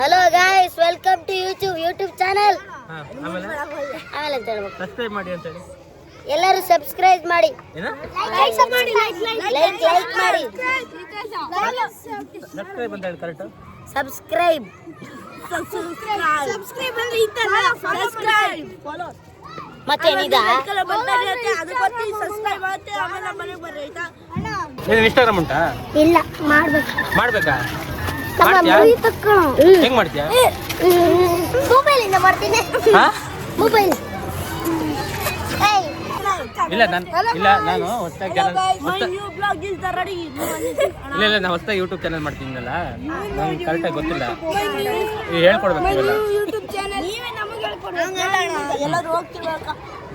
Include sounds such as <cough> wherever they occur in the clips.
Hello guys welcome to YouTube YouTube channel ಆಮೇಲೆ? ಆಮೇಲೆ ಅಂತ ಹೇಳ್ಬೇಕು. ಸಬ್ಸ್ಕ್ರೈಬ್ ಮಾಡಿ ಅಂತ ಹೇಳಿ. ಎಲ್ಲರೂ ಸಬ್ಸ್ಕ್ರೈಬ್ ಮಾಡಿ. ಲೈಕ್ ಲೈಕ್ ಮಾಡಿ. ಸಬ್ಸ್ಕ್ರೈಬ್ ಅಂತ ಹೇಳಿ ಕರೆಕ್ಟ್ ಸಬ್ಸ್ಕ್ರೈಬ್ ಸಬ್ಸ್ಕ್ರೈಬ್ ಅಂದ್ರೆ ಸಬ್ಸ್ಕ್ರೈಬ್ ಇನ್ಸ್ಟಾಗ್ರಾಮ್ ಉಂಟಾ? ಇಲ್ಲ ಮಾಡ್ಬೇಕು. ಮಾಡ್ಬೇಕಾ? ಹೆಂಗ್ ಮಾಡ್ತೀಯಾ? ಮೊಬೈಲ್ ಇಂದ ಮಾಡ್ತೀನಿ. ಹಾ? ಮೊಬೈಲ್. ಇಲ್ಲ ನಾನು ಇಲ್ಲ ನಾನು ಹೊಸ್ದಾಗಿ ಚಾನಲ್ ಇಲ್ಲ ಇಲ್ಲ ನಾನು ಹೊಸ್ದಾಗಿ ಯೂಟ್ಯೂಬ್ ಚಾನಲ್ ಮಾಡ್ತೀನಲ್ಲ. ನಂಗೆ ಕರೆಕ್ಟಾಗಿ ಗೊತ್ತಿಲ್ಲ. ಹೇಳ್ಕೊಡ್ಬೇಕು ಇವೆಲ್ಲ. ಯೂಟ್ಯೂಬ್ ಚಾನೆಲ್ ನೀವೇ ನಮಗೆ ಹೇಳ್ಕೊಡ್ಬೇಕು. ಎಲ್ಲರೂ ಹೋಗ್ತಿರ್ಬೇಕ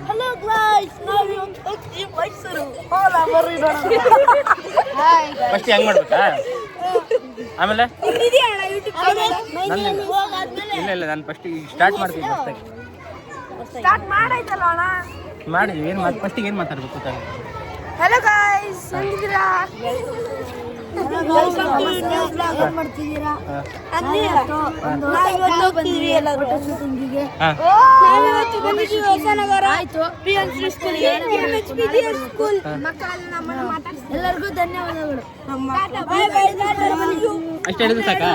ಹಲೋ ನಾವು ಮೈಸೂರು. ಫಸ್ಟ್ <laughs> ಹೆಂಗ್ ಮಾಡ್ಬೇಕಾ? ಆಮೇಲೆ? ಇದೆಯಾ ಅಣ್ಣ ಯೂಟ್ಯೂಬ್ ಚಾನೆಲ್ ನಂದು ಇಲ್ಲ ಇಲ್ಲ ನಾನು ಫಸ್ಟ್ ಈಗ ಸ್ಟಾರ್ಟ್ ಮಾಡ್ತೀನಿ ಮಾಡಿದ್ವಿ ಸ್ಟಾರ್ಟ್ ಮಾಡಾಯ್ತಲ್ಲ ಅಣ್ಣ? ಮಾಡಿ ಏನು ಮಾತು ಫಸ್ಟಿಗೆ ಏನು ಮಾತಾಡ್ಬೇಕು ಗೊತ್ತಾಗ ಹಲೋ ಗಾಯ್ಸ್ ಹೆಂಗಿದ್ದೀರಾ? ಮಾಡ್ತಿದ್ದೀರಾ ಎಲ್ಲರಿಗೂ ಧನ್ಯವಾದಗಳು. ಅಷ್ಟು ಹೇಳಿದ್ರೆ ಸಾಕಾ?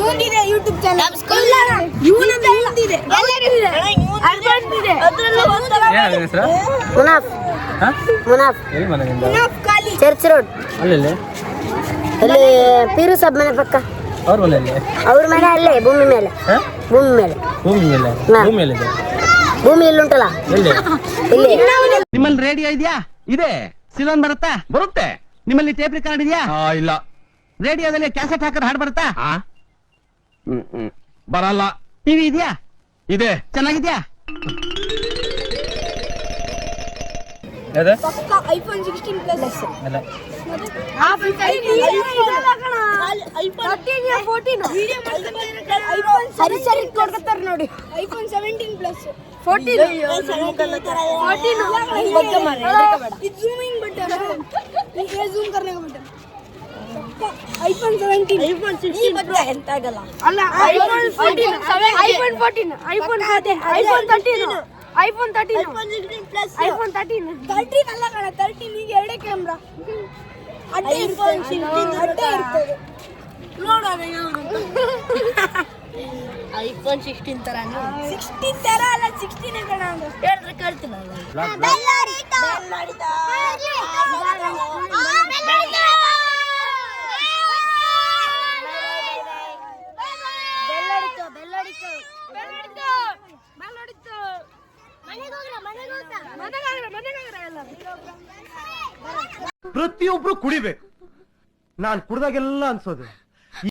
ಇವನಿದೆ ಯೂಟ್ಯೂಬ್ ಚಾನಲ್ ಇವನಂತ ಇವನಿದೆ. ಅರ್ಜೆಂಟಿದೆ ಅದ್ರಲ್ಲೂ ಹೆಸರು? ಮುನಾಫ್. ಹಾಂ? ಮುನಾಫ್. ಎಲ್ಲಿ ಮನೆ ನಿಂದ? ಖಾಲಿ. ಚರ್ಚ್ ರೋಡ್ ಅಲ್ಲಿ ಅಲ್ಲಿ ಪೀರು ಸಬ್ ಮನೆ ಪಕ್ಕ. ಅವ್ರ ಮನೆಯಲ್ಲಿ? ಅವ್ರ ಮನೆ ಅಲ್ಲೇ ಭೂಮಿ ಮೇಲೆ. ಭೂಮಿ ಮೇಲೆ. ಭೂಮಿ ಮೇಲೆ. ಭೂಮಿ ಮೇಲೆ ಭೂಮಿ ಇಲ್ಲಿ ಉಂಟಲ್ಲ ಇಲ್ಲಿ. ನಿಮ್ಮಲ್ಲಿ ರೇಡಿಯೋ ಇದೆಯಾ? ಇದೆ. ಸಿಲೋನ್ ಬರುತ್ತಾ? ಬರುತ್ತೆ. ನಿಮ್ಮಲ್ಲಿ ಟೇಪ್ ರೆಕಾರ್ಡ್ ಇದೆಯಾ? ಇಲ್ಲ. ರೇಡಿಯೋದಲ್ಲಿ ಕ್ಯಾಸೆಟ್ ಹಾಕಿದ್ರೆ ಹಾಡು ಬರುತ್ತಾ? ಬರಲ್ಲ ಟಿವಿ ಇದೆಯಾ ಇದೆ ಚೆನ್ನಾಗಿದ್ಯಾ ಐಫೋನ್ ಸಿಕ್ಸ್ಟೀನ್ ಪ್ಲಸ್ ಸರಿ ಸರಿ ಕೊಡ್ತಾರೆ ನೋಡಿ iPhone seventeen plus fourteen fourteen zooming button zoom button iPhone seventeen iPhone sixteen ಎಂತ ಆಗಲ್ಲ. ಅಲ್ಲ iPhone fourteen iPhone fourteen iPhone iPhone thirteen iPhone thirteen iPhone sixteen plus iPhone thirteen thirteen ಅಲ್ಲ ಕಣ thirteen ಈಗ ಎರಡೇ ಕ್ಯಾಮ್ರಾ ಐಫೋನ್ ಸಿಕ್ಸ್ಟೀನ್ ಅಡ್ಡೆ ಇರ್ತದೆ. ನೋಡೋಣ iPhone sixteen ತರ ಸಿಕ್ಸ್ಟೀನ್ <laughs> ತರ ಅಲ್ಲ ಸಿಕ್ಸ್ಟೀನ್ ಕಣ ಅದು. ಹೇಳಿದ್ರೆ ಕೇಳ್ತೀನಿ. ಪ್ರತಿಯೊಬ್ರು ಕುಡಿಬೇಕು. ನಾನ್ ಕುಡ್ದಾಗೆಲ್ಲ ಅನ್ಸೋದು.